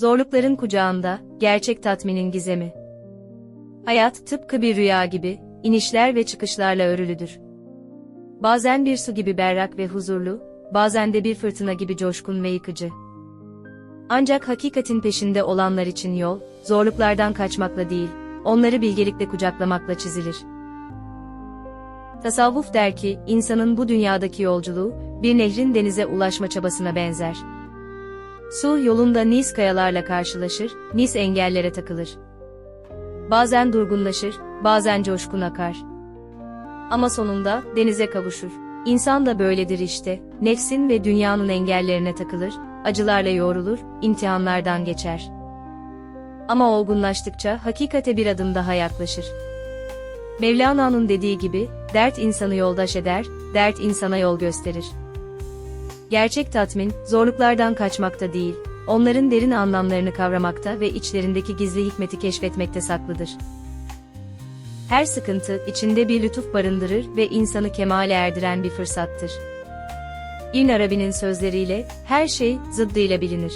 Zorlukların kucağında, gerçek tatminin gizemi. Hayat tıpkı bir rüya gibi, inişler ve çıkışlarla örülüdür. Bazen bir su gibi berrak ve huzurlu, bazen de bir fırtına gibi coşkun ve yıkıcı. Ancak hakikatin peşinde olanlar için yol, zorluklardan kaçmakla değil, onları bilgelikle kucaklamakla çizilir. Tasavvuf der ki, insanın bu dünyadaki yolculuğu, bir nehrin denize ulaşma çabasına benzer. Su yolunda nis kayalarla karşılaşır, nis engellere takılır. Bazen durgunlaşır, bazen coşkun akar. Ama sonunda denize kavuşur. İnsan da böyledir işte, nefsin ve dünyanın engellerine takılır, acılarla yoğrulur, imtihanlardan geçer. Ama olgunlaştıkça hakikate bir adım daha yaklaşır. Mevlana'nın dediği gibi, dert insanı yoldaş eder, dert insana yol gösterir. Gerçek tatmin, zorluklardan kaçmakta değil, onların derin anlamlarını kavramakta ve içlerindeki gizli hikmeti keşfetmekte saklıdır. Her sıkıntı, içinde bir lütuf barındırır ve insanı kemale erdiren bir fırsattır. İbn Arabi'nin sözleriyle, her şey, zıddıyla bilinir.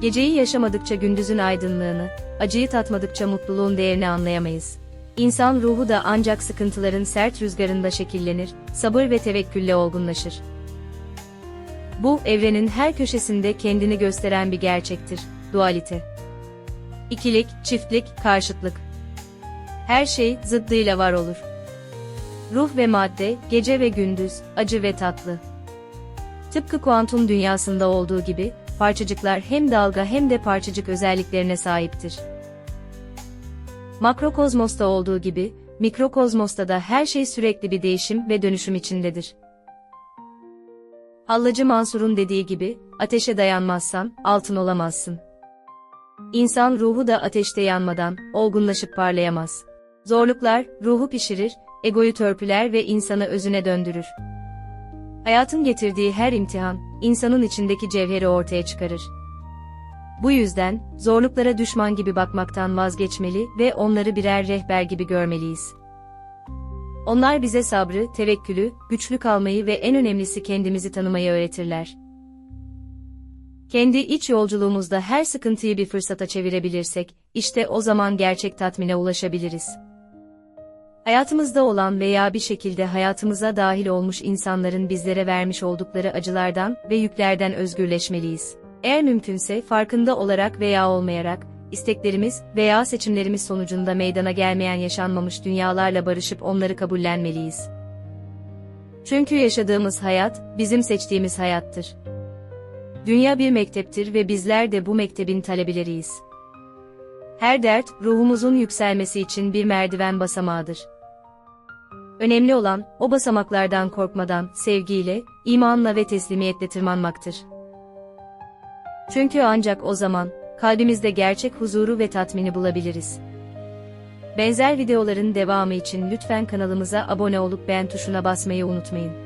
Geceyi yaşamadıkça gündüzün aydınlığını, acıyı tatmadıkça mutluluğun değerini anlayamayız. İnsan ruhu da ancak sıkıntıların sert rüzgarında şekillenir, sabır ve tevekkülle olgunlaşır. Bu, evrenin her köşesinde kendini gösteren bir gerçektir, dualite. İkilik, çiftlik, karşıtlık. Her şey, zıddıyla var olur. Ruh ve madde, gece ve gündüz, acı ve tatlı. Tıpkı kuantum dünyasında olduğu gibi, parçacıklar hem dalga hem de parçacık özelliklerine sahiptir. Makrokozmosta olduğu gibi, mikrokozmosta da her şey sürekli bir değişim ve dönüşüm içindedir. Hallacı Mansur'un dediği gibi, ateşe dayanmazsan, altın olamazsın. İnsan ruhu da ateşte yanmadan, olgunlaşıp parlayamaz. Zorluklar, ruhu pişirir, egoyu törpüler ve insanı özüne döndürür. Hayatın getirdiği her imtihan, insanın içindeki cevheri ortaya çıkarır. Bu yüzden, zorluklara düşman gibi bakmaktan vazgeçmeli ve onları birer rehber gibi görmeliyiz. Onlar bize sabrı, tevekkülü, güçlü kalmayı ve en önemlisi kendimizi tanımayı öğretirler. Kendi iç yolculuğumuzda her sıkıntıyı bir fırsata çevirebilirsek, işte o zaman gerçek tatmine ulaşabiliriz. Hayatımızda olan veya bir şekilde hayatımıza dahil olmuş insanların bizlere vermiş oldukları acılardan ve yüklerden özgürleşmeliyiz. Eğer mümkünse farkında olarak veya olmayarak, isteklerimiz veya seçimlerimiz sonucunda meydana gelmeyen yaşanmamış dünyalarla barışıp onları kabullenmeliyiz. Çünkü yaşadığımız hayat, bizim seçtiğimiz hayattır. Dünya bir mekteptir ve bizler de bu mektebin talebeleriyiz. Her dert, ruhumuzun yükselmesi için bir merdiven basamağıdır. Önemli olan, o basamaklardan korkmadan, sevgiyle, imanla ve teslimiyetle tırmanmaktır. Çünkü ancak o zaman, kalbimizde gerçek huzuru ve tatmini bulabiliriz. Benzer videoların devamı için lütfen kanalımıza abone olup beğen tuşuna basmayı unutmayın.